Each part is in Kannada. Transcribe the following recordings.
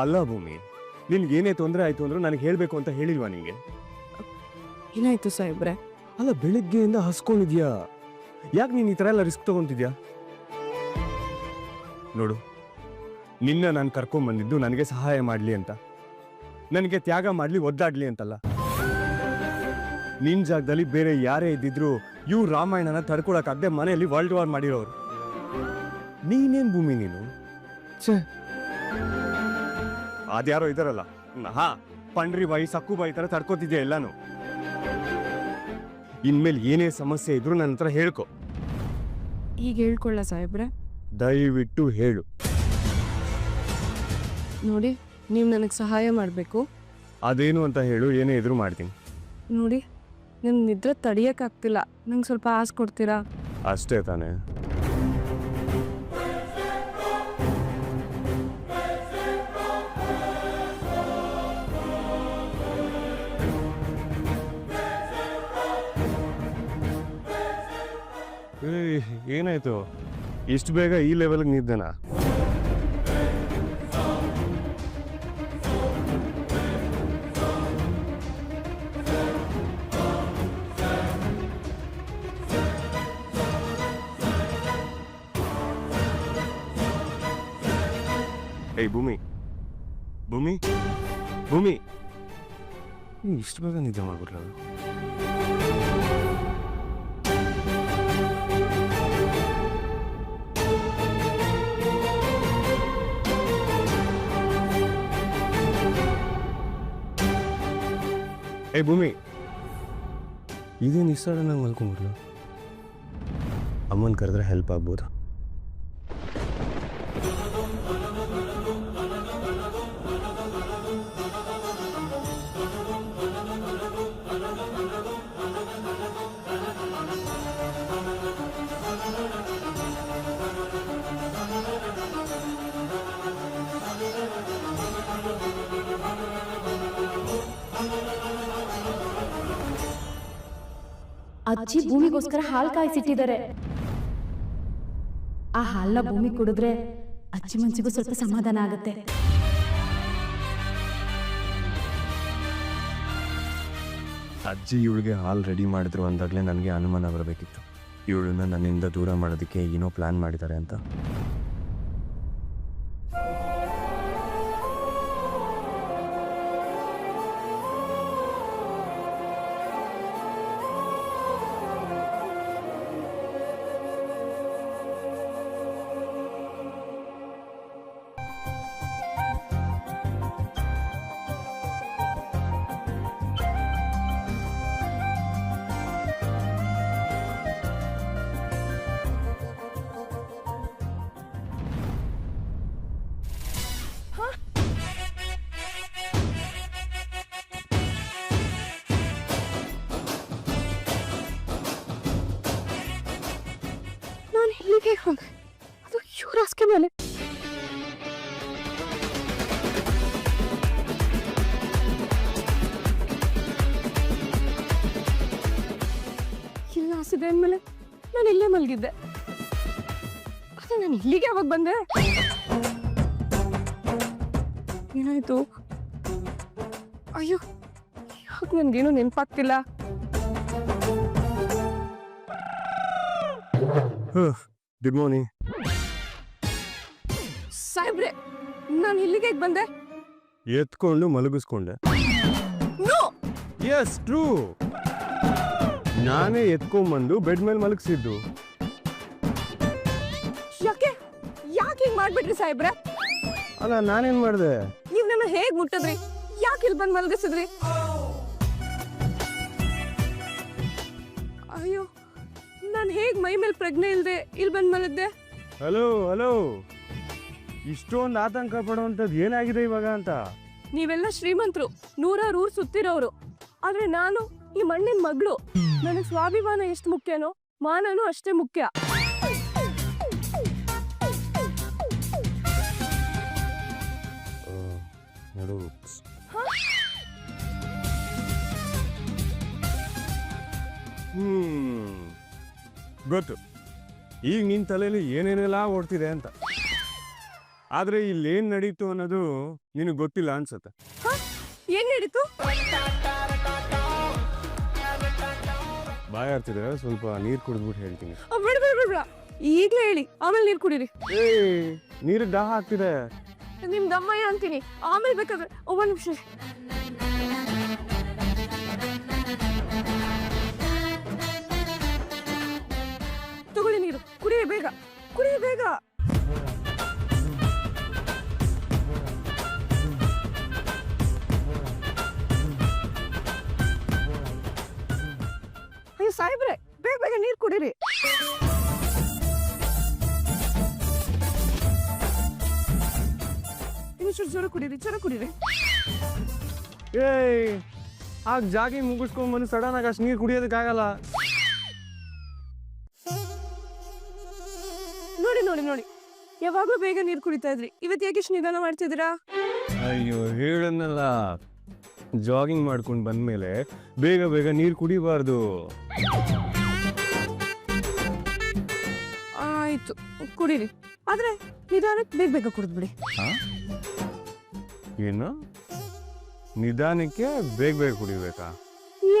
ಅಲ್ಲ ಭೂಮಿ ನಿನ್ಗೆ ಏನೇ ತೊಂದರೆ ಆಯ್ತು ಅಂದ್ರೂ ನನಗೆ ಹೇಳ್ಬೇಕು ಅಂತ ಹೇಳಿಲ್ವಾ ನಿಂಗೆ? ಏನಾಯ್ತು ಸಾಹೇಬ್ರೆ? ಅಲ್ಲ ಬೆಳಿಗ್ಗೆಯಿಂದ ಹಸ್ಕೊಂಡಿದ್ಯಾ? ಯಾಕೆ ನೀನು ಈ ಥರ ಎಲ್ಲ ರಿಸ್ಕ್ ತಗೊಂತಿದ್ಯಾ? ನೋಡು ನಿನ್ನ ನಾನು ಕರ್ಕೊಂಬಂದಿದ್ದು ನನಗೆ ಸಹಾಯ ಮಾಡಲಿ ಅಂತ. ನನಗೆ ತ್ಯಾಗ ಮಾಡಲಿ ಒದ್ದಾಡಲಿ ಅಂತಲ್ಲ. ನಿನ್ನ ಜಾಗದಲ್ಲಿ ಬೇರೆ ಯಾರೇ ಇದ್ದಿದ್ರು ಇವ್ರು ರಾಮಾಯಣನ ತಡ್ಕೊಳಕ್ಕಾಗದೆ ಮನೆಯಲ್ಲಿ ವರ್ಲ್ಡ್ ವಾರ್ ಮಾಡಿರೋರು. ನೀನೇನ್ ಭೂಮಿ ನೀನು? ಛೇ ಅದ್ಯಾರೋ ಇದಾರಲ್ಲ ಹಾ ಪಂಡ್ರಿ ಬಾಯಿ ಸಕ್ಕು ಬಾಯಿ ತರ ತಡ್ಕೋತಿದ್ದೆ ಎಲ್ಲಾನು? ಇನ್ಮೇಲೆ ಏನೇ ಸಮಸ್ಯೆ ಇದ್ರು ನನ್ನ ಹತ್ರ ಹೇಳ್ಕೊ. ಈಗ ಹೇಳ್ಕೊಳ್ಳ ಸಾಹೇಬ್ರೆ. ದಯವಿಟ್ಟು ಹೇಳು. ನೋಡಿ ನೀವು ನನಗೆ ಸಹಾಯ ಮಾಡಬೇಕು. ಅದೇನು ಅಂತ ಹೇಳು ಏನೇ ಎದುರು ಮಾಡ್ತೀನಿ. ನೋಡಿ ನಿಮ್ಮ ನಿದ್ರೆ ತಡಿಯೋಕ್ಕಾಗ್ತಿಲ್ಲ ನಂಗೆ ಸ್ವಲ್ಪ ಆಸೆ ಕೊಡ್ತೀರಾ? ಅಷ್ಟೇ ತಾನೇ. ಏನಾಯ್ತು? ಇಷ್ಟು ಬೇಗ ಈ ಲೆವೆಲ್ಗೆ ನಿದ್ದೆನಾ ಏಯ್ ಭೂಮಿ. ಭೂಮಿ? ಭೂಮಿ? ಇಷ್ಟು ಬೇಗ ನಿದ್ದೆ ಮಾಡ್ಬಿಟ್ಲ ಏಯ್ ಭೂಮಿ. ಇದೇನು ಇಷ್ಟ ನಂಗೆ ಮಲ್ಕೊಂಡ್ಬಿಟ್ಲು ಅಮ್ಮನ ಕರೆದ್ರೆ ಹೆಲ್ಪ್ ಆಗ್ಬೋದು. ಅಜ್ಜಿ ಭೂಮಿಗೋಸ್ಕರ ಹಾಲು ಕಾಯಿಸಿಟ್ಟಿದ್ದಾರೆ. ಆ ಹಾಲನ್ನ ಭೂಮಿ ಕುಡಿದ್ರೆ ಅಜ್ಜಿ ಮನ್ಸಿಗೂ ಸ್ವಲ್ಪ ಸಮಾಧಾನ ಆಗುತ್ತೆ. ಅಜ್ಜಿ ಇವಳಿಗೆ ಹಾಲು ರೆಡಿ ಮಾಡಿದ್ರು ಅಂದಾಗಲೇ ನನಗೆ ಅನುಮಾನ ಬರಬೇಕಿತ್ತು. ಇವಳನ್ನ ನನ್ನಿಂದ ದೂರ ಮಾಡೋದಕ್ಕೆ ಏನೋ ಪ್ಲಾನ್ ಮಾಡಿದ್ದಾರೆ ಅಂತ. ಹಸಿದೆ ಅಂದಮೇಲೆ ನಾನು ಇಲ್ಲೇ ಮಲಗಿದ್ದೆ. ಅದೇ ನಾನು ಇಲ್ಲಿಗೆ ಯಾವಾಗ ಬಂದೆ? ಏನಾಯ್ತು? ಅಯ್ಯೋ ಯಾಕೆ ನನಗೇನು ನೆನಪಾಗ್ತಿಲ್ಲ? ಗುಡ್ ಮಾರ್ನಿಂಗ್ ಸಾಹೇಬ್ರೆ ನಾನು ಇಲ್ಲಿಗೆ ಹೇಗ್ ಬಂದೆ? ಎತ್ಕೊಂಡು ಮಲಗಿಸ್ಕೊಂಡೆ. ನೋ ಎಸ್ ಟ್ರೂ ನಾನೇ ಎತ್ಕೊಂಡ್ಬಂದು ಬೆಡ್ ಮೇಲೆ ಮಲಗಿಸಿದ್ದು. ಯಾಕೆ? ಯಾಕೆ ಹಿಂಗ್ ಮಾಡ್ಬಿಟ್ರಿ ಸಾಹೇಬ್ರೆ? ಅಲ್ಲ ನಾನೇನ್ ಮಾಡಿದೆ? ನೀವ್ ನನ್ನ ಹೇಗ್ ಮುಟ್ಟದ್ರಿ? ಯಾಕೆ ಇಲ್ಲಿ ಬಂದ್ ಮಲಗಿಸಿದ್ರಿ? ಅಯ್ಯೋ ನಾನು ಹೇಗ್ ಮೈ ಮೇಲೆ ಪ್ರಜ್ಞೆ ಇಲ್ದೆ ಇಲ್ಲಿ ಬಂದ್ ಮಲಗ್ದೆ? Hello hello. ಇಷ್ಟೊಂದು ಆತಂಕ ಪಡುವಂಥದ್ದು ಏನಾಗಿದೆ ಇವಾಗ ಅಂತ? ನೀವೆಲ್ಲ ಶ್ರೀಮಂತರು ನೂರಾರು ಊರು ಸುತ್ತಿರೋರು. ಆದ್ರೆ ನಾನು ಈ ಮಣ್ಣಿನ ಮಗಳು. ನನಗೆ ಸ್ವಾಭಿಮಾನ ಎಷ್ಟು ಮುಖ್ಯನೋ ಮಾನನೂ ಅಷ್ಟೇ ಮುಖ್ಯ. ಹ್ಮ್. ಗೊತ್ತು. ಈಗ ನಿನ್ ತಲೆಯಲ್ಲಿ ಏನೇನೆಲ್ಲ ಓಡ್ತಿದೆ ಅಂತ. ಆದ್ರೆ ಏನ್ ನಡೀತು ಅನ್ನೋದು ನಿನಗೆ ಗೊತ್ತಿಲ್ಲ ಅನ್ಸುತ್ತೆ? ಏನ್ ನಡೀತು? ಬಾಯ್ ಆಡ್ತಿದ್ರೆ ಸ್ವಲ್ಪ ನೀರು ಕುಡಿದ್ಬಿಟ್ಟು ಹೇಳ್ತೀನಿ. ಬೇಡ ಬೇಡ ಬೇಡ ಬೇಡ. ಈಗ್ಲೇ ಹೇಳಿ ಆಮೇಲೆ ನೀರು ಕುಡೀರಿ. ಏ ನೀರು ದಾಹ ಆಗ್ತಿದೆ ನಿಮ್ ದಮ್ಮಯ್ಯ ಅಂತೀನಿ. ಆಮೇಲೆ ಬೇಕಾದ್ರೆ ಒಬ್ಬ ನಿಮಿಷ ತಗೊಳ್ಳಿ ನೀರು. ಕುಡಿಯ ಬೇಗ. ಕುಡೀರಿ. ಇನ್ನು ಚೂರು ಜೋರ ಕುಡೀರಿ ಜೋರ ಕುಡೀರಿ. ಏಯ್ ಆಗ ಜಾಗಿ ಮುಗಿಸ್ಕೊಂಡ್ ಬಂದು ಸಡನ್ ಆಗಿ ಅಷ್ಟು ನೀರು ಕುಡಿಯೋದಕ್ಕಾಗಲ್ಲ. ನೋಡಿ ನೋಡಿ ನೋಡಿ. ಯಾವಾಗ್ಲೂ ಬೇಗ ನೀರು ಕುಡಿತಾ ಇದ್ರಿ. ಇವತ್ತು ಯಾಕೆ ಇಷ್ಟು ನಿಧಾನ ಮಾಡ್ತಿದ್ದೀರಾ? ಅಯ್ಯೋ ಹೇಳನ್ನಲ್ಲ ಜಾಗಿಂಗ್ ಮಾಡ್ಕೊಂಡು ಬಂದ್ಮೇಲೆ ಬೇಗ ಬೇಗ ನೀರು ಕುಡಿಬಾರ್ದು. ಆಯ್ತು ಕುಡೀರಿ. ಆದ್ರೆ ನಿಧಾನಕ್ಕೆ ಬೇಗ ಬೇಗ ಕುಡಿದ್ಬಿಡಿ ಏನು? ನಿಧಾನಕ್ಕೆ ಬೇಗ ಬೇಗ ಕುಡಿಬೇಕಾ?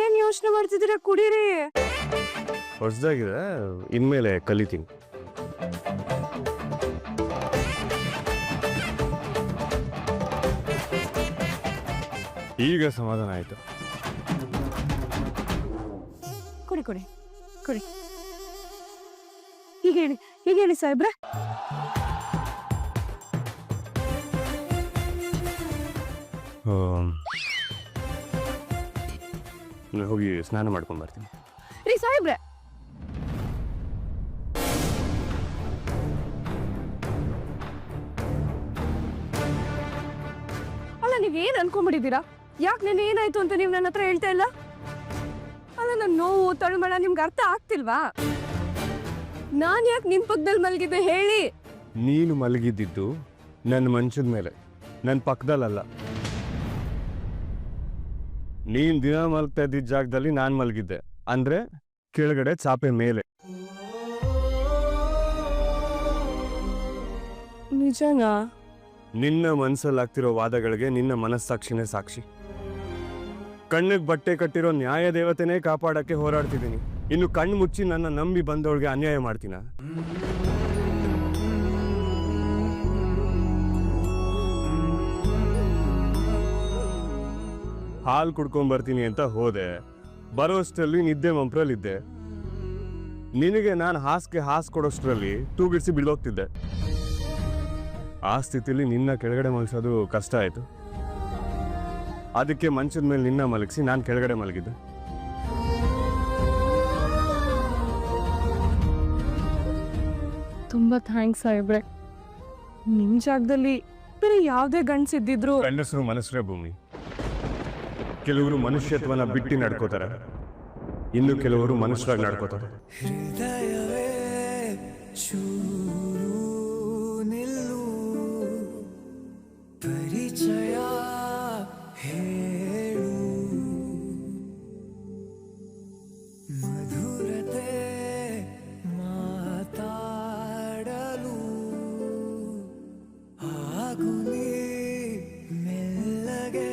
ಏನ್ ಯೋಚನೆ ಮಾಡ್ತಿದ್ದೀರಾ ಕುಡೀರಿ. ಹೊಸದಾಗಿದೆ ಇನ್ಮೇಲೆ ಕಲಿತೀನಿ. ಈಗ ಸಮಾಧಾನ ಆಯ್ತು. ಕುಡಿ ಕುಡಿ ಕುಡಿ. ಹೀಗೆ ಹೇಳಿ ಹೀಗೆ ಹೇಳಿ ಸಾಹೇಬ್ರೆ. ಹೋಗಿ ಸ್ನಾನ ಮಾಡ್ಕೊಂಡು ಬರ್ತೀನಿ. ರೀ ಸಾಹೇಬ್ರ. ಅಲ್ಲ ನೀವ್ ಏನ್ ಅನ್ಕೊಂಡ್ಬಿಟ್ಟಿದ್ದೀರಾ? ಯಾಕೆ ನೆನ್ನೆ ಏನಾಯ್ತು ಅಂತ ನೀವು ನನ್ನ ಹತ್ರ ಹೇಳ್ತಾ ಇಲ್ಲ? ಅಲ್ಲ ನನ್ನ ನೋವು ತಳಮಳ ನಿಮ್ಗೆ ಅರ್ಥ ಆಗ್ತಿಲ್ವಾ? ನಾನ್ ಯಾಕೆ ನಿನ್ ಪಕ್ಕದಲ್ಲಿ ಮಲಗಿದ್ದೆ ಹೇಳಿ? ನೀನು ಮಲಗಿದ್ದಿದ್ದು ನನ್ನ ಮಂಚದ ಮೇಲೆ ನನ್ನ ಪಕ್ಕದಲ್ಲಲ್ಲ ನೀನ್ ದಿನ ಮಲಗ್ತಾ ಇದ್ದಿದ್ದ ಜಾಗದಲ್ಲಿ ನಾನು ಮಲಗಿದ್ದೆ ಅಂದ್ರೆ ಕೆಳಗಡೆ ಚಾಪೆ ಮೇಲೆ. ನಿಜನಾ? ನಿನ್ನ ಮನಸ್ಸಲ್ಲಿ ಆಗ್ತಿರೋ ವಾದಗಳಿಗೆ ನಿನ್ನ ಮನಸ್ಸಾಕ್ಷಿನೇ ಸಾಕ್ಷಿ. ಕಣ್ಣಿಗೆ ಬಟ್ಟೆ ಕಟ್ಟಿರೋ ನ್ಯಾಯ ದೇವತೆನೇ ಕಾಪಾಡಕ್ಕೆ ಹೋರಾಡ್ತಿದ್ದೀನಿ. ಇನ್ನು ಕಣ್ಣು ಮುಚ್ಚಿ ನನ್ನ ನಂಬಿ ಬಂದವಳಿಗೆ ಅನ್ಯಾಯ ಮಾಡ್ತೀನ? ಹಾಲು ಕುಡ್ಕೊಂಡ್ ಬರ್ತೀನಿ ಅಂತ ಹೋದೆ. ಬರೋಷ್ಟರಲ್ಲಿ ನಿದ್ದೆ ಮಂಪ್ರಲ್ಲಿದ್ದೆ. ನಿನಗೆ ನಾನು ಹಾಸಿಗೆ ಹಾಸ್ ಕೊಡೋಷ್ಟರಲ್ಲಿ ತೂಗಿಡಿಸಿ ಬಿಡೋಗ್ತಿದ್ದೆ. ಆ ಸ್ಥಿತಿಲಿ ನಿನ್ನ ಕೆಳಗಡೆ ಮಲಗಿಸೋದು ಕಷ್ಟ ಆಯಿತು. ಅದಕ್ಕೆ ಮಂಚದ ಮೇಲೆ ನಿನ್ನ ಮಲಗಿಸಿ ನಾನು ಕೆಳಗಡೆ ಮಲಗಿದ್ದೆ. ತುಂಬಾ ಥ್ಯಾಂಕ್ಸ್ ಸಾಹೇಬ್ರೆ. ನಿಮ್ಮ ಜಾಗದಲ್ಲಿ ಬೇರೆ ಯಾವ್ದೇ ಗಂಡ್ಸಿದ್ದಿದ್ರು ಗಂಡಸರು ಮನಸ್ಸರೇ ಭೂಮಿ. ಕೆಲವರು ಮನುಷ್ಯತ್ವನ ಬಿಟ್ಟು ನಡ್ಕೋತಾರೆ. ಇನ್ನು ಕೆಲವರು ಮನುಷ್ಯರಾಗಿ ನಡ್ಕೋತಾರೆ. ಹೃದಯವೇ ಚೂ